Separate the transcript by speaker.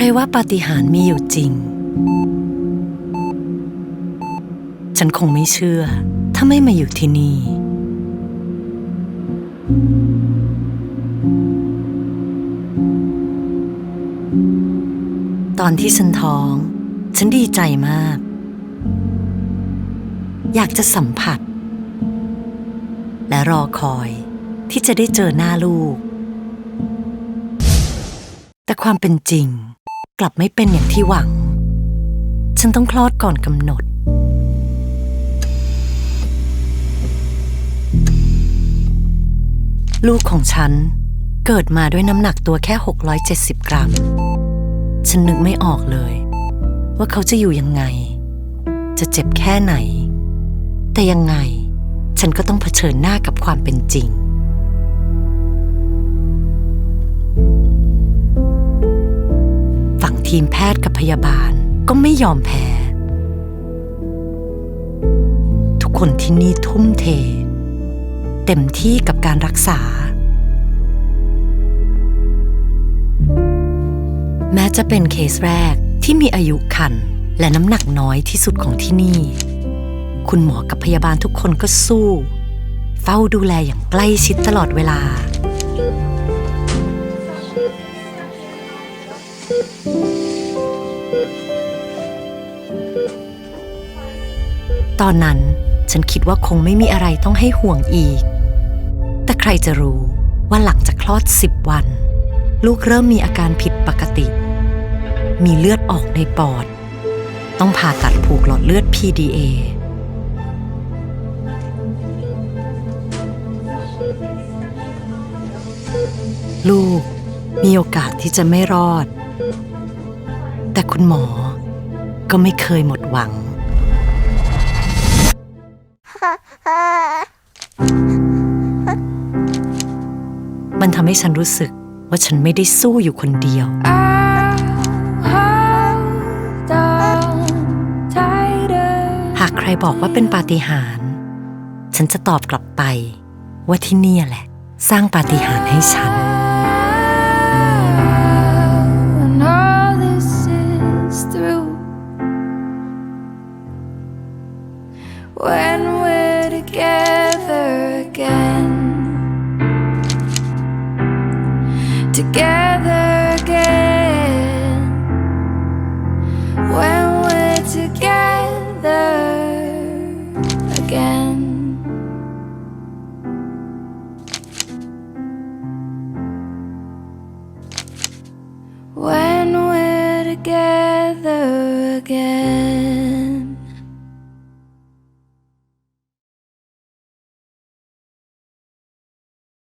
Speaker 1: ครว่าปาฏิหาริย์มีอยู่จริง ฉันคงไม่เชื่อ ถ้าไม่มาอยู่ที่นี่ ตอนที่ฉันท้อง ฉันดีใจมาก อยากจะสัมผัส และรอคอยที่จะได้เจอหน้าลูก แต่ความเป็นจริง กลับไม่เป็นอย่างที่หวัง ฉันต้องคลอดก่อนกำหนด ลูกของฉันเกิดมาด้วยน้ำหนักตัวแค่ 670 กรัม ฉันนึกไม่ออกเลย ว่าเขาจะอยู่ยังไง จะเจ็บแค่ไหน แต่ยังไงฉันก็ต้องเผชิญหน้ากับความเป็นจริง ทีมแพทย์กับพยาบาลก็ไม่ยอมแพ้ ทุกคนที่นี่ทุ่มเท เต็มที่กับการรักษา แม้จะเป็นเคสแรกที่มีอายุคันและน้ำหนักน้อยที่สุดของที่นี่ คุณหมอกับพยาบาลทุกคนก็สู้ เฝ้าดูแลอย่างใกล้ชิดตลอดเวลา ตอนนั้นฉันคิดว่าคงไม่มีอะไรต้องให้ห่วงอีก แต่ใครจะรู้ว่าหลังจากคลอด10วัน ลูกเริ่มมีอาการผิดปกติ มีเลือดออกในปอด ต้องผ่าตัดผูกหลอดเลือด PDA ลูกมีโอกาสที่จะไม่รอด แต่คุณหมอก็ไม่เคยหมดหวัง มันทำให้ฉันรู้สึกว่าฉันไม่ได้สู้อยู่คนเดียว หากใครบอกว่าเป็นปาฏิหาริย์ฉันจะตอบกลับไป ว่าที่นี่แหละ สร้างปาฏิหาริย์ให้ฉัน
Speaker 2: when we're together again, together again, when we're together again. when we're together again.